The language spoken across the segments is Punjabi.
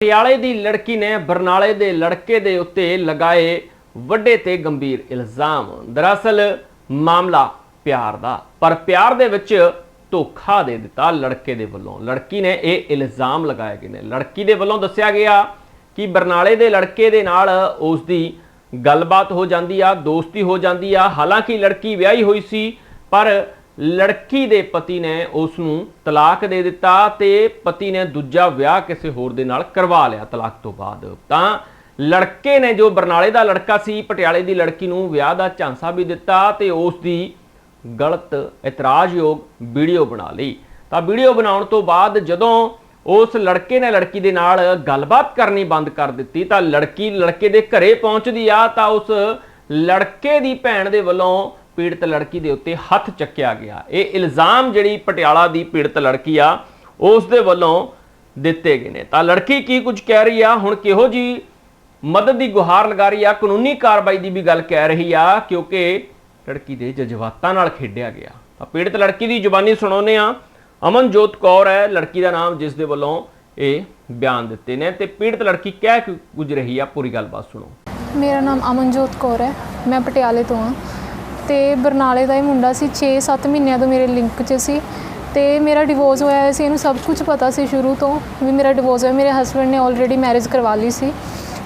ਪਟਿਆਲੇ ਦੀ ਲੜਕੀ ਨੇ ਬਰਨਾਲੇ ਦੇ ਲੜਕੇ ਦੇ ਉੱਤੇ ਲਗਾਏ ਵੱਡੇ ਤੇ ਗੰਭੀਰ ਇਲਜ਼ਾਮ। ਦਰਅਸਲ ਮਾਮਲਾ ਪਿਆਰ ਦਾ, ਪਰ ਪਿਆਰ ਦੇ ਵਿੱਚ ਧੋਖਾ ਦੇ ਦਿੱਤਾ ਲੜਕੇ ਦੇ ਵੱਲੋਂ। ਲੜਕੀ ਨੇ ਇਹ ਇਲਜ਼ਾਮ ਲਗਾਏ ਗਏ ਨੇ। ਲੜਕੀ ਦੇ ਵੱਲੋਂ ਦੱਸਿਆ ਗਿਆ ਕਿ ਬਰਨਾਲੇ ਦੇ ਲੜਕੇ ਦੇ ਨਾਲ ਉਸ ਦੀ ਗੱਲਬਾਤ ਹੋ ਜਾਂਦੀ ਆ, ਦੋਸਤੀ ਹੋ ਜਾਂਦੀ ਆ। ਹਾਲਾਂਕਿ ਲੜਕੀ ਵਿਆਹੀ ਹੋਈ ਸੀ, ਪਰ ਲੜਕੀ ਦੇ ਪਤੀ ਨੇ ਉਸ ਨੂੰ ਤਲਾਕ ਦੇ ਦਿੱਤਾ ਤੇ ਪਤੀ ਨੇ ਦੂਜਾ ਵਿਆਹ ਕਿਸੇ ਹੋਰ ਦੇ ਨਾਲ ਕਰਵਾ ਲਿਆ ਤਲਾਕ ਤੋਂ ਬਾਅਦ। ਤਾਂ ਲੜਕੇ ਨੇ ਜੋ ਬਰਨਾਲੇ ਦਾ ਲੜਕਾ ਸੀ, ਪਟਿਆਲੇ ਦੀ ਲੜਕੀ ਨੂੰ ਵਿਆਹ ਦਾ ਝਾਂਸਾ ਵੀ ਦਿੱਤਾ ਤੇ ਉਸ ਦੀ ਗਲਤ ਇਤਰਾਜ਼ਯੋਗ ਵੀਡੀਓ ਬਣਾ ਲਈ। ਤਾਂ ਵੀਡੀਓ ਬਣਾਉਣ ਤੋਂ ਬਾਅਦ ਜਦੋਂ ਉਸ ਲੜਕੇ ਨੇ ਲੜਕੀ ਦੇ ਨਾਲ ਗੱਲਬਾਤ ਕਰਨੀ ਬੰਦ ਕਰ ਦਿੱਤੀ, ਤਾਂ ਲੜਕੀ, ਲੜਕੇ ਦੇ ਘਰੇ ਪਹੁੰਚਦੀ ਆ, ਤਾਂ ਉਸ ਲੜਕੇ ਦੀ ਭੈਣ ਦੇ ਵੱਲੋਂ ਪੀੜਤ ਲੜਕੀ ਦੇ ਉੱਤੇ ਹੱਥ ਚੱਕਿਆ ਗਿਆ। ਇਹ ਇਲਜ਼ਾਮ ਜਿਹੜੀ ਪਟਿਆਲਾ ਦੀ ਪੀੜਤ ਲੜਕੀ ਆ, ਉਸ ਦੇ ਵੱਲੋਂ ਦਿੱਤੇ ਗਏ ਨੇ। ਤਾਂ ਲੜਕੀ ਕੀ ਕੁਝ ਕਹਿ ਰਹੀ ਆ? ਹੁਣ ਕਿਹੋ ਜੀ ਮਦਦ ਦੀ ਗੁਹਾਰ ਲਗਾ ਰਹੀ ਆ? ਕਾਨੂੰਨੀ ਕਾਰਵਾਈ ਦੀ ਵੀ ਗੱਲ ਕਹਿ ਰਹੀ ਆ, ਕਿਉਂਕਿ ਲੜਕੀ ਦੇ ਜਜ਼ਬਾਤਾਂ ਨਾਲ ਖੇਡਿਆ ਗਿਆ। ਤਾਂ ਪੀੜਤ ਲੜਕੀ ਦੀ ਜ਼ੁਬਾਨੀ ਸੁਣਾਉਂਦੇ ਆ। ਅਮਨਜੋਤ ਕੌਰ ਹੈ, ਲੜਕੀ ਦਾ ਨਾਮ ਜਿਸ ਦੇ ਵੱਲੋਂ ਇਹ ਬਿਆਨ ਦਿੱਤੇ ਨੇ। ਤੇ ਪੀੜਤ ਲੜਕੀ ਕਹਿ ਕੁ- ਰਹੀ ਆ। ਪੂਰੀ ਗੱਲਬਾਤ ਸੁਣੋ। ਮੇਰਾ ਨਾਮ ਅਮਨਜੋਤ ਕੌਰ ਹੈ। ਮੈਂ ਪਟਿਆਲੇ ਤੋਂ ਹਾਂ। ਤੇ ਬਰਨਾਲੇ ਦਾ ਇਹ ਮੁੰਡਾ ਸੀ 6-7 ਮਹੀਨਿਆਂ ਤੋਂ ਮੇਰੇ ਲਿੰਕ 'ਚ ਸੀ ਤੇ ਮੇਰਾ ਡਿਵੋਰਸ ਹੋਇਆ ਹੋਇਆ ਸੀ, ਇਹਨੂੰ ਸਭ ਕੁਝ ਪਤਾ ਸੀ ਸ਼ੁਰੂ ਤੋਂ ਵੀ ਮੇਰਾ ਡਿਵੋਰਸ ਹੋਇਆ, ਮੇਰੇ ਹਸਬੰਡ ਨੇ ਆਲਰੇਡੀ ਮੈਰਿਜ ਕਰਵਾ ਲਈ ਸੀ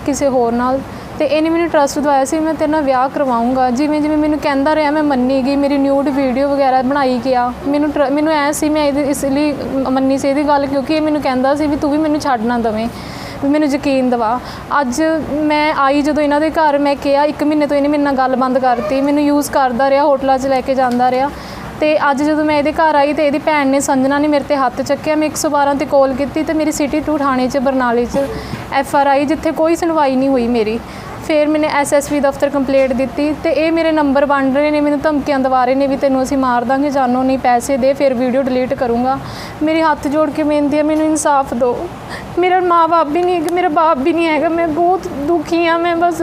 ਕਿਸੇ ਹੋਰ ਨਾਲ ਤੇ ਇਹਨੇ ਮੈਨੂੰ ਟਰਸਟ ਦਵਾਇਆ ਸੀ, ਮੈਂ ਤੇਰੇ ਨਾਲ ਵਿਆਹ ਕਰਵਾਉਂਗਾ, ਜਿਵੇਂ ਜਿਵੇਂ ਮੈਨੂੰ ਕਹਿੰਦਾ ਰਿਹਾ ਮੈਂ ਮੰਨੀ ਗਈ, ਮੇਰੀ ਨਿਊਡ ਵੀਡੀਓ ਵਗੈਰਾ ਬਣਾਈ ਗਿਆ, ਮੈਨੂੰ ਟਰ- ਮੈਨੂੰ ਐ ਸੀ, ਮੈਂ ਇਹਦੇ, ਇਸ ਲਈ ਮੰਨੀ ਸੀ ਇਹਦੀ ਗੱਲ ਕਿਉਂਕਿ ਇਹ ਮੈਨੂੰ ਕਹਿੰਦਾ ਸੀ ਵੀ ਤੂੰ ਵੀ ਮੈਨੂੰ ਛੱਡ ਨਾ ਦਵੇਂ। ਵੀ ਮੈਨੂੰ ਯਕੀਨ ਦਵਾ। ਅੱਜ ਮੈਂ ਆਈ ਜਦੋਂ ਇਹਨਾਂ ਦੇ ਘਰ, ਮੈਂ ਕਿਹਾ ਇੱਕ ਮਹੀਨੇ ਤੋਂ ਇਹਨੇ ਮੇਰੇ ਨਾਲ ਗੱਲ ਬੰਦ ਕਰਤੀ। ਮੈਨੂੰ ਯੂਜ਼ ਕਰਦਾ ਰਿਹਾ, ਹੋਟਲਾਂ 'ਚ ਲੈ ਕੇ ਜਾਂਦਾ ਰਿਹਾ। ਤੇ ਅੱਜ ਜਦੋਂ ਮੈਂ ਇਹਦੇ ਘਰ ਆਈ ਤੇ ਇਹਦੀ ਭੈਣ ਨੇ ਸੰਜਨਾ ਨੇ ਮੇਰੇ ਤੇ ਹੱਥ ਚੱਕਿਆ। ਮੈਂ 112 ਤੇ ਕਾਲ ਕੀਤੀ ਤੇ ਮੇਰੀ ਸਿਟੀ 2 ਥਾਣੇ 'ਚ, ਬਰਨਾਲੇ 'ਚ ਐਫ ਆਰ ਆਈ, ਜਿੱਥੇ ਕੋਈ ਸੁਣਵਾਈ ਨਹੀਂ ਹੋਈ ਮੇਰੀ। ਫਿਰ ਮੈਨੇ ਐਸਐਸਪੀ ਦਫ਼ਤਰ ਕੰਪਲੇਂਟ ਦਿੱਤੀ ਤੇ ਇਹ ਮੇਰੇ ਨੰਬਰ ਵੰਡ ਰਹੇ ਨੇ, ਮੈਨੂੰ ਧਮਕੀਆਂ ਦਵਾ ਰਹੇ ਨੇ ਵੀ ਤੈਨੂੰ ਅਸੀਂ ਮਾਰ ਦਾਂਗੇ, ਜਾਨੋ ਨਹੀਂ ਪੈਸੇ ਦੇ, ਫਿਰ ਵੀਡੀਓ ਡਿਲੀਟ ਕਰੂੰਗਾ। ਮੇਰੇ ਹੱਥ ਜੋੜ ਕੇ ਬੇਨਤੀ ਹੈ, ਮੈਨੂੰ ਇਨਸਾਫ ਦਿਓ। ਮੇਰਾ ਮਾਂ-ਬਾਪ ਵੀ ਨਹੀਂ ਹੈਗਾ, ਮੇਰਾ ਬਾਪ ਵੀ ਨਹੀਂ ਹੈਗਾ, ਮੈਂ ਬਹੁਤ ਦੁਖੀ ਹਾਂ, ਮੈਂ ਬਸ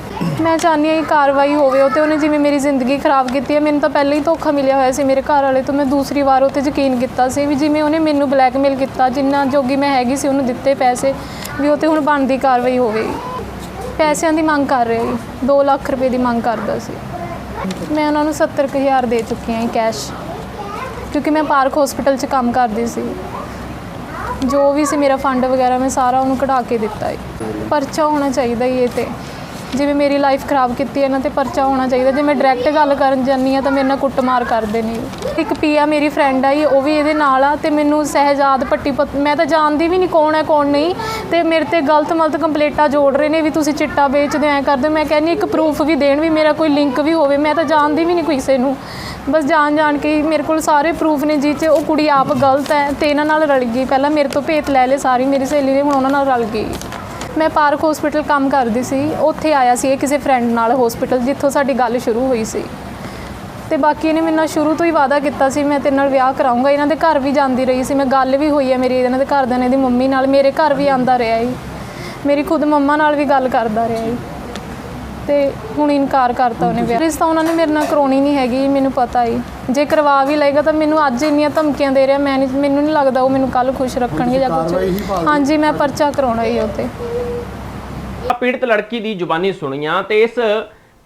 ਮੈਂ ਚਾਹੁੰਦੀ ਹਾਂ ਕਿ ਕਾਰਵਾਈ ਹੋਵੇ, ਉਹ ਤੇ ਉਹਨੇ ਜਿਵੇਂ ਮੇਰੀ ਜ਼ਿੰਦਗੀ ਖਰਾਬ ਕੀਤੀ ਹੈ, ਮੈਨੂੰ ਤਾਂ ਪਹਿਲਾਂ ਹੀ ਧੋਖਾ ਮਿਲਿਆ ਹੋਇਆ ਸੀ ਮੇਰੇ ਘਰ ਵਾਲੇ ਤੋਂ, ਮੈਂ ਦੂਸਰੀ ਵਾਰ ਉਹ 'ਤੇ ਯਕੀਨ ਕੀਤਾ ਸੀ ਵੀ ਜਿਵੇਂ ਉਹਨੇ ਮੈਨੂੰ ਬਲੈਕਮੇਲ ਕੀਤਾ, ਜਿੰਨਾ ਜੋਗੀ ਮੈਂ ਹੈਗੀ ਸੀ ਉਹਨੂੰ ਦਿੱਤੇ ਪੈਸੇ ਵੀ ਉਹ ਤੇ ਹੁਣ ਬਣਦੀ ਕਾਰਵਾਈ ਹੋਵੇ। ਪੈਸਿਆਂ ਦੀ ਮੰਗ ਕਰ ਰਿਹਾ ਜੀ 2 ਲੱਖ ਰੁਪਏ ਦੀ ਮੰਗ ਕਰਦਾ ਸੀ। ਮੈਂ ਉਹਨਾਂ ਨੂੰ 70000 ਦੇ ਚੁੱਕੀ ਹਾਂ ਕੈਸ਼ ਕਿਉਂਕਿ ਮੈਂ ਪਾਰਕ ਹਸਪੀਟਲ 'ਚ ਕੰਮ ਕਰਦੀ ਸੀ। ਜੋ ਵੀ ਸੀ ਮੇਰਾ ਫੰਡ ਵਗੈਰਾ ਮੈਂ ਸਾਰਾ ਉਹਨੂੰ ਕਢਾ ਕੇ ਦਿੱਤਾ ਹੈ ਪਰਚਾ ਹੋਣਾ ਚਾਹੀਦਾ ਹੀ ਇਹ ਤੇ। ਜਿਵੇਂ ਮੇਰੀ ਲਾਈਫ ਖਰਾਬ ਕੀਤੀ ਹੈ ਇਹਨਾਂ ਤੇ ਪਰਚਾ ਹੋਣਾ ਚਾਹੀਦਾ। ਜੇ ਮੈਂ ਡਾਇਰੈਕਟ ਗੱਲ ਕਰਨ ਜਾਂਦੀ ਆ ਤਾਂ ਮੇਰੇ ਨਾਲ ਕੁੱਟਮਾਰ ਕਰਦੇ ਨੇ। ਇੱਕ ਪੀਆ ਮੇਰੀ ਫਰੈਂਡ ਆਈ, ਉਹ ਵੀ ਇਹਦੇ ਨਾਲ ਆ ਤੇ ਮੈਨੂੰ ਸਹਿਜਾਦ ਪੱਟੀ ਪਤ- ਮੈਂ ਤਾਂ ਜਾਣਦੀ ਵੀ ਨਹੀਂ ਕੌਣ ਹੈ, ਕੌਣ ਨਹੀਂ। ਤੇ ਮੇਰੇ ਤੇ ਗਲਤ ਮਲਤ ਕੰਪਲੇਂਟਾਂ ਜੋੜ ਰਹੇ ਨੇ ਵੀ ਤੁਸੀਂ ਚਿੱਟਾ ਵੇਚਦੇ ਐ ਕਰਦੇ ਹੋ। ਮੈਂ ਕਹਿੰਦੀ ਇੱਕ ਪ੍ਰੂਫ ਵੀ ਦੇਣ ਵੀ ਮੇਰਾ ਕੋਈ ਲਿੰਕ ਵੀ ਹੋਵੇ। ਮੈਂ ਤਾਂ ਜਾਣਦੀ ਵੀ ਨਹੀਂ ਕਿਸੇ ਨੂੰ। ਬਸ ਜਾਣ ਜਾਣ ਕੇ ਹੀ ਮੇਰੇ ਕੋਲ ਸਾਰੇ ਪ੍ਰੂਫ ਨੇ ਜਿਹ 'ਚ ਉਹ ਕੁੜੀ ਆਪ ਗਲਤ ਹੈ ਤੇ ਇਹਨਾਂ ਨਾਲ ਰਲ ਗਈ। ਪਹਿਲਾਂ ਮੇਰੇ ਤੋਂ ਭੇਤ ਲੈ ਲਏ ਸਾਰੀ, ਮੇਰੀ ਸਹੇਲੀ ਨੇ, ਹੁਣ ਉਹਨਾਂ ਨਾਲ ਰਲ ਗਈ ਮੈਂ ਪਾਰਕ ਹਸਪੀਟਲ ਕੰਮ ਕਰਦੀ ਸੀ, ਉੱਥੇ ਆਇਆ ਸੀ ਇਹ ਕਿਸੇ ਫਰੈਂਡ ਨਾਲ ਹਸਪੀਟਲ, ਜਿੱਥੋਂ ਸਾਡੀ ਗੱਲ ਸ਼ੁਰੂ ਹੋਈ ਸੀ। ਤੇ ਬਾਕੀ ਇਹਨੇ ਮੇਰੇ ਨਾਲ ਸ਼ੁਰੂ ਤੋਂ ਹੀ ਵਾਅਦਾ ਕੀਤਾ ਸੀ, ਮੈਂ ਤੇਰੇ ਨਾਲ ਵਿਆਹ ਕਰਾਉਂਗਾ ਇਹਨਾਂ ਦੇ ਘਰ ਵੀ ਜਾਂਦੀ ਰਹੀ ਸੀ, ਮੈਂ ਗੱਲ ਵੀ ਹੋਈ ਹੈ ਮੇਰੀ, ਇਹਨਾਂ ਦੇ ਘਰਦਿਆਂ ਨੇ ਦੀ ਮੰਮੀ ਨਾਲ, ਮੇਰੇ ਘਰ ਵੀ ਆਂਦਾ ਰਿਹਾ ਜੀ ਮੇਰੀ ਖੁਦ ਮੰਮਾ ਨਾਲ ਵੀ ਗੱਲ ਕਰਦਾ ਰਿਹਾ ਜੀ ਤੇ ਹੁਣ ਇਨਕਾਰ ਕਰਤਾ ਉਹਨੇ ਵਿਆਹ। ਰਿਸ਼ਤਾ ਉਹਨਾਂ ਨੇ ਮੇਰੇ ਨਾਲ ਕਰਾਉਣੀ ਨਹੀਂ ਹੈਗੀ, ਮੈਨੂੰ ਪਤਾ ਹੀ ਜੇ ਕਰਵਾ ਵੀ ਲਏਗਾ ਤਾਂ ਮੈਨੂੰ ਅੱਜ ਇੰਨੀਆਂ ਧਮਕੀਆਂ ਦੇ ਰਿਹਾ ਮੈਂ ਨਹੀਂ ਮੈਨੂੰ ਨਹੀਂ ਲੱਗਦਾ ਉਹ ਮੈਨੂੰ ਕੱਲ ਖੁਸ਼ ਰੱਖਣਗੇ ਜਾਂ ਕੁਝ ਹਾਂਜੀ ਮੈਂ ਪਰਚਾ ਕਰਾਉਣਾ ਹੀ ਉੱਤੇ। ਆ ਪੀੜਤ ਲੜਕੀ ਦੀ ਜ਼ੁਬਾਨੀ ਸੁਣੀਆਂ ਤੇ ਇਸ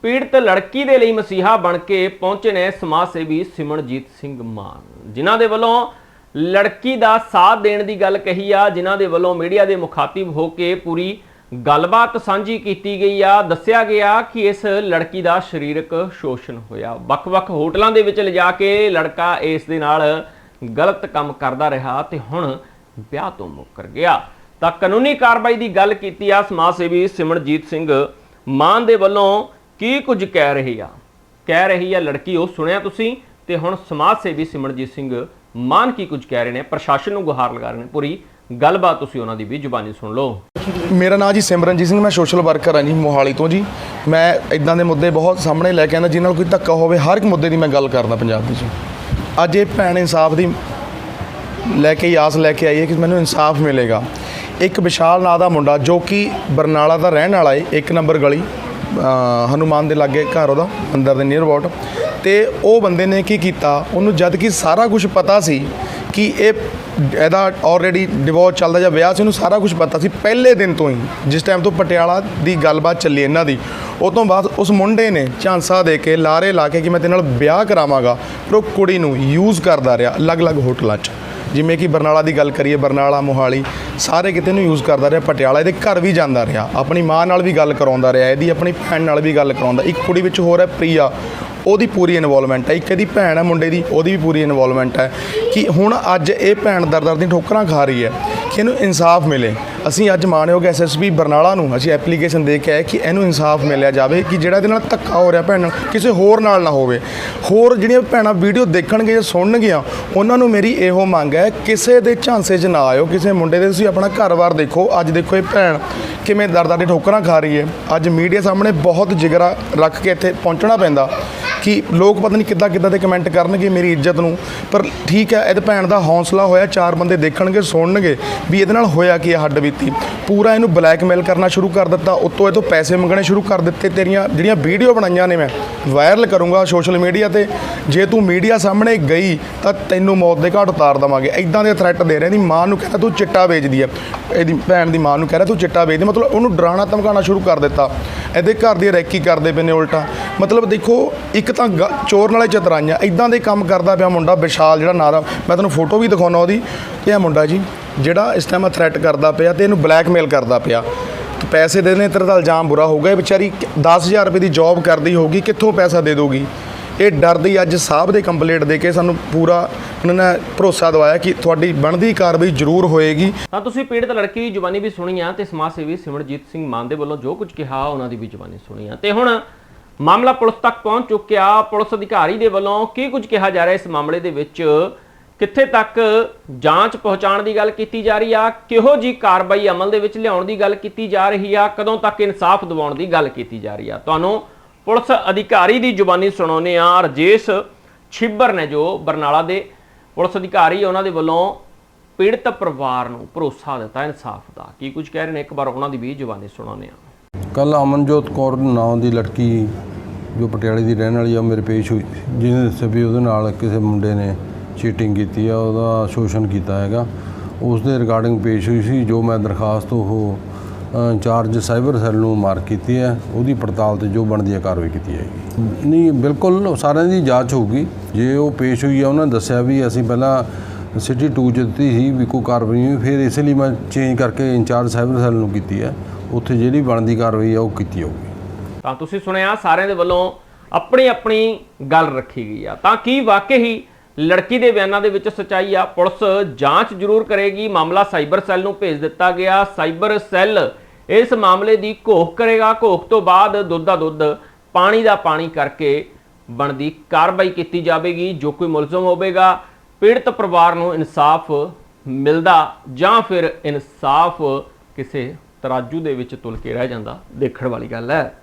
ਪੀੜਤ ਲੜਕੀ ਦੇ ਲਈ ਮਸੀਹਾ ਬਣ ਕੇ ਪਹੁੰਚੇ ਨੇ ਸਮਾਜ ਸੇਵੀ ਸਿਮਰਜੀਤ ਸਿੰਘ ਮਾਨ। ਜਿਨ੍ਹਾਂ ਦੇ ਵੱਲੋਂ ਲੜਕੀ ਦਾ ਸਾਥ ਦੇਣ ਦੀ ਗੱਲ ਕਹੀ ਆ ਜਿਨ੍ਹਾਂ ਦੇ ਵੱਲੋਂ ਮੀਡੀਆ ਦੇ ਮੁਖਾਤਿਬ ਹੋ ਕੇ ਪੂਰੀ ਗੱਲਬਾਤ ਸਾਂਝੀ ਕੀਤੀ ਗਈ ਆ, ਦੱਸਿਆ ਗਿਆ ਕਿ ਇਸ ਲੜਕੀ ਦਾ ਸਰੀਰਕ ਸ਼ੋਸ਼ਣ ਹੋਇਆ। ਵੱਖ-ਵੱਖ ਹੋਟਲਾਂ ਦੇ ਵਿੱਚ ਲਿਜਾ ਕੇ ਲੜਕਾ ਇਸ ਦੇ ਨਾਲ ਗਲਤ ਕੰਮ ਕਰਦਾ ਰਿਹਾ ਤੇ ਹੁਣ ਵਿਆਹ ਤੋਂ ਮੁੱਕਰ ਗਿਆ। ਤਾਂ ਕਾਨੂੰਨੀ ਕਾਰਵਾਈ ਦੀ ਗੱਲ ਕੀਤੀ ਆ, ਸਮਾਜ ਸੇਵੀ ਸਿਮਰਜੀਤ ਸਿੰਘ ਮਾਨ ਦੇ ਵੱਲੋਂ ਕੀ ਕੁਝ ਕਹਿ ਰਹੀ ਆ? ਕਹਿ ਰਹੀ ਆ, ਲੜਕੀ, ਉਹ ਸੁਣਿਆ ਤੁਸੀਂ? ਤੇ ਹੁਣ ਸਮਾਜ ਸੇਵੀ ਸਿਮਰਜੀਤ ਸਿੰਘ ਮਾਨ ਕੀ ਕੁਝ ਕਹਿ ਰਹੇ ਨੇ? ਪ੍ਰਸ਼ਾਸਨ ਨੂੰ ਗੁਹਾਰ ਲਗਾ ਰਹੇ ਨੇ ਪੂਰੀ ਗੱਲਬਾਤ ਤੁਸੀਂ ਉਹਨਾਂ ਦੀ ਵੀ ਜ਼ੁਬਾਨੀ ਸੁਣ ਲਓ। ਮੇਰਾ ਨਾਮ ਜੀ ਸਿਮਰਨਜੀਤ ਸਿੰਘ ਮੈਂ ਸੋਸ਼ਲ ਵਰਕਰ ਹਾਂ ਜੀ ਮੋਹਾਲੀ ਤੋਂ ਜੀ। ਮੈਂ ਇਦਾਂ ਦੇ ਮੁੱਦੇ ਬਹੁਤ ਸਾਹਮਣੇ ਲੈ ਕੇ ਆਉਂਦਾ ਜਿਨ੍ਹਾਂ ਨਾਲ ਕੋਈ ਧੱਕਾ ਹੋਵੇ ਹਰ ਇੱਕ ਮੁੱਦੇ ਦੀ ਮੈਂ ਗੱਲ ਕਰਦਾ ਪੰਜਾਬ ਵਿੱਚ ਅੱਜ ਇਹ ਭੈਣ ਇਨਸਾਫ ਦੀ ਲੈ ਕੇ ਆਸ ਲੈ ਕੇ ਆਈ ਹੈ ਕਿ ਮੈਨੂੰ ਇਨਸਾਫ ਮਿਲੇਗਾ। ਇੱਕ ਵਿਸ਼ਾਲ ਨਾਂ ਦਾ ਮੁੰਡਾ ਜੋ ਕਿ ਬਰਨਾਲਾ ਦਾ ਰਹਿਣ ਵਾਲਾ ਹੈ ਇੱਕ ਨੰਬਰ ਗਲੀ ਅ, ਹਨੂਮਾਨ ਦੇ ਲਾਗੇ ਘਰ ਉਹਦਾ ਅੰਦਰ ਦੇ ਨੀਅਰ ਅਬਾਊਟ ਤੇ ਉਹ ਬੰਦੇ ਨੇ ਕੀ ਕੀਤਾ ਉਹਨੂੰ ਜਦ ਕਿ ਸਾਰਾ ਕੁਝ ਪਤਾ ਸੀ ਕਿ ਇਹ ਇਹਦਾ ਆਲਰੇਡੀ ਡਿਵੋਰਸ ਚੱਲਦਾ ਜਾਂ ਵਿਆਹ ਸੀ, ਉਹਨੂੰ ਸਾਰਾ ਕੁਝ ਪਤਾ ਸੀ ਪਹਿਲੇ ਦਿਨ ਤੋਂ ਹੀ। ਜਿਸ ਟਾਈਮ ਤੋਂ ਪਟਿਆਲਾ ਦੀ ਗੱਲਬਾਤ ਚੱਲੀ ਇਹਨਾਂ ਦੀ। ਉਹ ਤੋਂ ਬਾਅਦ ਉਸ ਮੁੰਡੇ ਨੇ ਝਾਂਸਾ ਦੇ ਕੇ ਲਾਰੇ ਲਾ ਕੇ ਕਿ ਮੈਂ ਤੇਰੇ ਨਾਲ ਵਿਆਹ ਕਰਾਵਾਂਗਾ, ਪਰ ਉਹ ਕੁੜੀ ਨੂੰ ਯੂਜ਼ ਕਰਦਾ ਰਿਹਾ ਅਲੱਗ-ਅਲੱਗ ਹੋਟਲਾਂ 'ਚ। ਜਿਵੇਂ ਕਿ ਬਰਨਾਲਾ ਦੀ ਗੱਲ ਕਰੀਏ, ਬਰਨਾਲਾ, ਮੋਹਾਲੀ, ਸਾਰੇ ਕਿਤੇ ਨੂੰ ਯੂਜ਼ ਕਰਦਾ ਰਿਹਾ, ਪਟਿਆਲਾ ਇਹਦੇ ਘਰ ਵੀ ਜਾਂਦਾ ਰਿਹਾ। ਆਪਣੀ ਮਾਂ ਨਾਲ ਵੀ ਗੱਲ ਕਰਾਉਂਦਾ ਰਿਹਾ, ਇਹਦੀ ਆਪਣੀ ਭੈਣ ਨਾਲ ਵੀ ਗੱਲ ਕਰਾਉਂਦਾ। ਇੱਕ ਕੁੜੀ ਵਿੱਚ ਹੋਰ ਹੈ, ਪ੍ਰੀਆ। ਉਹਦੀ ਪੂਰੀ ਇਨਵੋਲਵਮੈਂਟ ਹੈ। ਇੱਕ ਇਹਦੀ ਭੈਣ ਹੈ, ਮੁੰਡੇ ਦੀ, ਉਹਦੀ ਵੀ ਪੂਰੀ ਇਨਵੋਲਵਮੈਂਟ ਹੈ ਕਿ ਹੁਣ ਅੱਜ ਇਹ ਭੈਣ ਦਰ ਦਰ ਦੀ ਠੋਕਰਾਂ ਖਾ ਰਹੀ ਹੈ ਕਿ ਇਹਨੂੰ ਇਨਸਾਫ ਮਿਲੇ। ਅਸੀਂ ਅੱਜ ਮਾਣਯੋਗ ਐਸਐਸਪੀ ਬਰਨਾਲਾ ਨੂੰ ਅਸੀਂ ਐਪਲੀਕੇਸ਼ਨ ਦੇ ਕੇ ਆਏ ਕਿ ਇਹਨੂੰ ਇਨਸਾਫ ਮਿਲਿਆ ਜਾਵੇ ਕਿ ਜਿਹੜਾ ਇਹਦੇ ਨਾਲ ਧੱਕਾ ਹੋ ਰਿਹਾ ਭੈਣ ਨਾਲ, ਕਿਸੇ ਹੋਰ ਨਾਲ ਨਾ ਹੋਵੇ। ਹੋਰ ਜਿਹੜੀਆਂ ਭੈਣਾਂ ਵੀਡੀਓ ਦੇਖਣਗੇ ਜਾਂ ਸੁਣਨਗੀਆਂ, ਉਹਨਾਂ ਨੂੰ ਮੇਰੀ ਇਹੋ ਮੰਗ ਹੈ, ਕਿਸੇ ਦੇ ਝਾਂਸੇ 'ਚ ਨਾ ਆਇਓ, ਕਿਸੇ ਮੁੰਡੇ ਦੇ ਤੁਸੀਂ ਆਪਣਾ ਘਰ-ਬਾਰ ਦੇਖੋ। ਅੱਜ ਦੇਖੋ ਇਹ ਭੈਣ ਕਿਵੇਂ ਦਰ-ਦਰ ਦੀ ਠੋਕਰਾਂ ਖਾ ਰਹੀ ਹੈ। ਅੱਜ ਮੀਡੀਆ ਸਾਹਮਣੇ ਬਹੁਤ ਜਿਗਰਾ ਰੱਖ ਕੇ ਇੱਥੇ ਪਹੁੰਚਣਾ ਪੈਂਦਾ। ਕਿ ਲੋਕ ਪਤਾ ਨਹੀਂ ਕਿੱਦਾਂ ਕਿੱਦਾਂ ਦੇ ਕਮੈਂਟ ਕਰਨਗੇ ਮੇਰੀ ਇੱਜ਼ਤ ਨੂੰ। ਪਰ ਠੀਕ ਹੈ, ਇਹਦੇ ਭੈਣ ਦਾ ਹੌਸਲਾ ਹੋਇਆ, ਚਾਰ ਬੰਦੇ ਦੇਖਣਗੇ, ਸੁਣਨਗੇ ਵੀ ਇਹਦੇ ਨਾਲ ਹੋਇਆ ਕੀ ਹੈ ਹੱਡ ਬੀਤੀ। ਪੂਰਾ ਇਹਨੂੰ ਬਲੈਕਮੇਲ ਕਰਨਾ ਸ਼ੁਰੂ ਕਰ ਦਿੱਤਾ, ਉੱਤੋਂ ਇਹ ਤੋਂ ਪੈਸੇ ਮੰਗਣੇ ਸ਼ੁਰੂ ਕਰ ਦਿੱਤੇ, ਤੇਰੀਆਂ ਜਿਹੜੀਆਂ ਵੀਡੀਓ ਬਣਾਈਆਂ ਨੇ ਮੈਂ ਵਾਇਰਲ ਕਰੂੰਗਾ ਸੋਸ਼ਲ ਮੀਡੀਆ ਤੇ। ਜੇ ਤੂੰ ਮੀਡੀਆ ਸਾਹਮਣੇ ਗਈ, ਤਾਂ ਤੈਨੂੰ ਮੌਤ ਦੇ ਘਾਟ ਉਤਾਰ ਦਵਾਂਗੇ। ਇਦਾਂ ਦੇ ਥ੍ਰੈਟ ਦੇ ਰਹੇ ਦੀ ਮਾਂ ਨੂੰ ਕਹਿੰਦਾ ਤੂੰ ਚਿੱਟਾ ਵੇਚਦੀ ਹੈ ਇਹਦੀ ਭੈਣ ਦੀ ਮਾਂ ਨੂੰ ਕਹਿ ਰਿਹਾ, ਤੂੰ ਚਿੱਟਾ ਵੇਚਦੀ ਮਤਲਬ ਉਹਨੂੰ ਡਰਾਉਣਾ ਧਮਕਾਉਣਾ ਸ਼ੁਰੂ ਕਰ ਦਿੱਤਾ। ਇਹਦੇ ਘਰ ਦੀ ਰੈਕੀ ਕਰਦੇ ਪਏ ਨੇ ਉਲਟਾ। ਮਤਲਬ ਦੇਖੋ, ਇੱਕ ਤਾਂ ਗ- ਚੋਰ ਨਾਲੇ ਚਤਰਾਈਆਂ ਇਦਾਂ ਦੇ ਕੰਮ ਕਰਦਾ ਪਿਆ ਮੁੰਡਾ ਵਿਸ਼ਾਲ ਜਿਹੜਾ ਨਾਂ ਦਾ ਮੈਂ ਤੁਹਾਨੂੰ ਫੋਟੋ ਵੀ ਦਿਖਾਉਣਾ ਉਹਦੀ। ਇਹ ਮੁੰਡਾ ਜੀ, ਜਿਹੜਾ ਇਸ ਟਾਈਮ ਥ੍ਰੈਟ ਕਰਦਾ ਪਿਆ ਤੇ ਇਹਨੂੰ ਬਲੈਕਮੇਲ ਕਰਦਾ ਪਿਆ। ਤੇ ਪੈਸੇ ਦੇਣੇ ਤੇਰੇ ਦਾ ਇਲਜ਼ਾਮ ਬੁਰਾ ਹੋਊਗਾ। ਇਹ ਵਿਚਾਰੀ 10000 ਰੁਪਏ ਦੀ ਜੌਬ ਕਰਦੀ ਹੋਊਗੀ, ਕਿੱਥੋਂ ਪੈਸਾ ਦੇ ਦੋਗੀ ਇਹ ਡਰ ਦੀ ਅੱਜ ਸਾਹਿਬ ਦੇ ਕੰਪਲੀਟ ਦੇ ਕੇ ਸਾਨੂੰ ਪੂਰਾ ਉਹਨਾਂ ਨੇ ਭਰੋਸਾ ਦਵਾਇਆ ਕਿ ਤੁਹਾਡੀ ਬਣਦੀ ਕਾਰਵਾਈ ਜ਼ਰੂਰ ਹੋਏਗੀ। ਤਾਂ ਤੁਸੀਂ ਪੀੜਤ ਲੜਕੀ ਦੀ ਜ਼ੁਬਾਨੀ ਵੀ ਸੁਣੀ ਆ ਤੇ ਸਮਾਜ ਸੇਵੀ ਸਿਮਰਜੀਤ ਸਿੰਘ ਮਾਨ ਦੇ ਵੱਲੋਂ ਜੋ ਕੁਝ ਕਿਹਾ, ਉਹਨਾਂ ਦੀ ਵੀ ਜ਼ੁਬਾਨੀ ਸੁਣੀ ਆ। ਤੇ ਹੁਣ ਮਾਮਲਾ ਪੁਲਿਸ ਤੱਕ ਪਹੁੰਚ ਚੁੱਕਿਆ। ਪੁਲਿਸ ਅਧਿਕਾਰੀ ਦੇ ਵੱਲੋਂ ਕੀ ਕੁਝ ਕਿਹਾ ਜਾ ਰਿਹਾ ਇਸ ਮਾਮਲੇ ਦੇ ਵਿੱਚ? ਕਿੱਥੇ ਤੱਕ ਜਾਂਚ ਪਹੁੰਚਾਉਣ ਦੀ ਗੱਲ ਕੀਤੀ ਜਾ ਰਹੀ ਆ? ਕਿਹੋ ਜੀ ਕਾਰਵਾਈ ਅਮਲ ਦੇ ਵਿੱਚ ਲਿਆਉਣ ਦੀ ਗੱਲ ਕੀਤੀ ਜਾ ਰਹੀ ਆ? ਕਦੋਂ ਤੱਕ ਇਨਸਾਫ ਦਿਵਾਉਣ ਦੀ ਗੱਲ ਕੀਤੀ ਜਾ ਰਹੀ ਆ? ਤੁਹਾਨੂੰ ਪੁਲਿਸ ਅਧਿਕਾਰੀ ਦੀ ਜ਼ੁਬਾਨੀ ਸੁਣਾਉਂਦੇ ਆ ਰਜੇਸ਼ ਛਿੱਬਰ ਨੇ ਜੋ ਬਰਨਾਲਾ ਦੇ ਪੁਲਿਸ ਅਧਿਕਾਰੀ ਉਹਨਾਂ ਦੇ ਵੱਲੋਂ ਪੀੜਤ ਪਰਿਵਾਰ ਨੂੰ ਭਰੋਸਾ ਦਿੱਤਾ ਇਨਸਾਫ ਦਾ। ਕੀ ਕੁਝ ਕਹਿ ਰਹੇ ਨੇ? ਇੱਕ ਵਾਰ ਉਹਨਾਂ ਦੀ ਵੀ ਜ਼ੁਬਾਨੀ ਸੁਣਾਉਂਦੇ ਆ ਕੱਲ ਅਮਨਜੋਤ ਕੌਰ ਨਾਂ ਦੀ ਲੜਕੀ ਜੋ ਪਟਿਆਲੇ ਦੀ ਰਹਿਣ ਵਾਲੀ ਆ ਉਹ ਮੇਰੇ ਪੇਸ਼ ਹੋਈ। ਸੀ, ਜਿਹਨੇ ਦੱਸਿਆ ਵੀ ਉਹਦੇ ਨਾਲ ਕਿਸੇ ਮੁੰਡੇ ਨੇ ਚੀਟਿੰਗ ਕੀਤੀ ਆ ਉਹਦਾ ਸ਼ੋਸ਼ਣ ਕੀਤਾ ਹੈਗਾ। ਉਸ ਦੇ ਰਿਗਾਰਡਿੰਗ ਪੇਸ਼ ਹੋਈ ਸੀ ਜੋ ਮੈਂ ਦਰਖਾਸਤ ਉਹ ਇੰਚਾਰਜ ਸਾਈਬਰ ਸੈੱਲ ਨੂੰ ਮਾਰ ਕੀਤੀ ਹੈ। ਉਹਦੀ ਪੜਤਾਲ ਤੇ ਜੋ ਬਣਦੀ ਹੈ, ਕਾਰਵਾਈ ਕੀਤੀ ਜਾਏਗੀ। ਨਹੀਂ, ਬਿਲਕੁਲ ਸਾਰਿਆਂ ਦੀ ਜਾਂਚ ਹੋਊਗੀ। ਜੇ ਉਹ ਪੇਸ਼ ਹੋਈ ਆ ਉਹਨਾਂ ਨੇ ਦੱਸਿਆ ਵੀ ਅਸੀਂ ਪਹਿਲਾਂ ਸਿਟੀ 2 ਚ ਦਿੱਤੀ ਸੀ ਵੀ ਕੋਈ ਕਾਰਵਾਈ ਨਹੀਂ ਫਿਰ ਇਸ ਲਈ ਮੈਂ ਚੇਂਜ ਕਰਕੇ ਇੰਚਾਰਜ ਸਾਈਬਰ ਸੈੱਲ ਨੂੰ ਕੀਤੀ ਹੈ। ਉੱਥੇ ਜਿਹੜੀ ਬਣਦੀ ਕਾਰਵਾਈ ਆ ਉਹ ਕੀਤੀ ਜਾਊਗੀ। ਤਾਂ ਤੁਸੀਂ ਸੁਣਿਆ, ਸਾਰਿਆਂ ਦੇ ਵੱਲੋਂ ਆਪਣੀ ਆਪਣੀ ਗੱਲ ਰੱਖੀ ਗਈ ਆ। ਤਾਂ ਕੀ ਵਾਕਈ ਹੀ ਲੜਕੀ ਦੇ ਬਿਆਨਾਂ ਦੇ ਵਿੱਚ ਸਚਾਈ ਆ, ਪੁਲਿਸ ਜਾਂਚ ਜ਼ਰੂਰ ਕਰੇਗੀ, ਮਾਮਲਾ ਸਾਈਬਰ ਸੈੱਲ ਨੂੰ ਭੇਜ ਦਿੱਤਾ ਗਿਆ। ਸਾਈਬਰ ਸੈੱਲ ਇਸ ਮਾਮਲੇ ਦੀ ਘੋਖ ਕਰੇਗਾ। ਘੋਖ ਤੋਂ ਬਾਅਦ ਦੁੱਧ ਦਾ ਦੁੱਧ, ਪਾਣੀ ਦਾ ਪਾਣੀ ਕਰਕੇ ਬਣਦੀ ਕਾਰਵਾਈ ਕੀਤੀ ਜਾਵੇਗੀ, ਜੋ ਕੋਈ ਮੁਲਜ਼ਮ ਹੋਵੇਗਾ, ਪੀੜਤ ਪਰਿਵਾਰ ਨੂੰ ਇਨਸਾਫ ਮਿਲਦਾ ਜਾਂ ਫਿਰ ਇਨਸਾਫ ਕਿਸੇ ਤਰਾਜੂ ਦੇ ਵਿੱਚ ਤੁਲ ਕੇ ਰਹਿ ਜਾਂਦਾ, ਦੇਖਣ ਵਾਲੀ ਗੱਲ ਹੈ।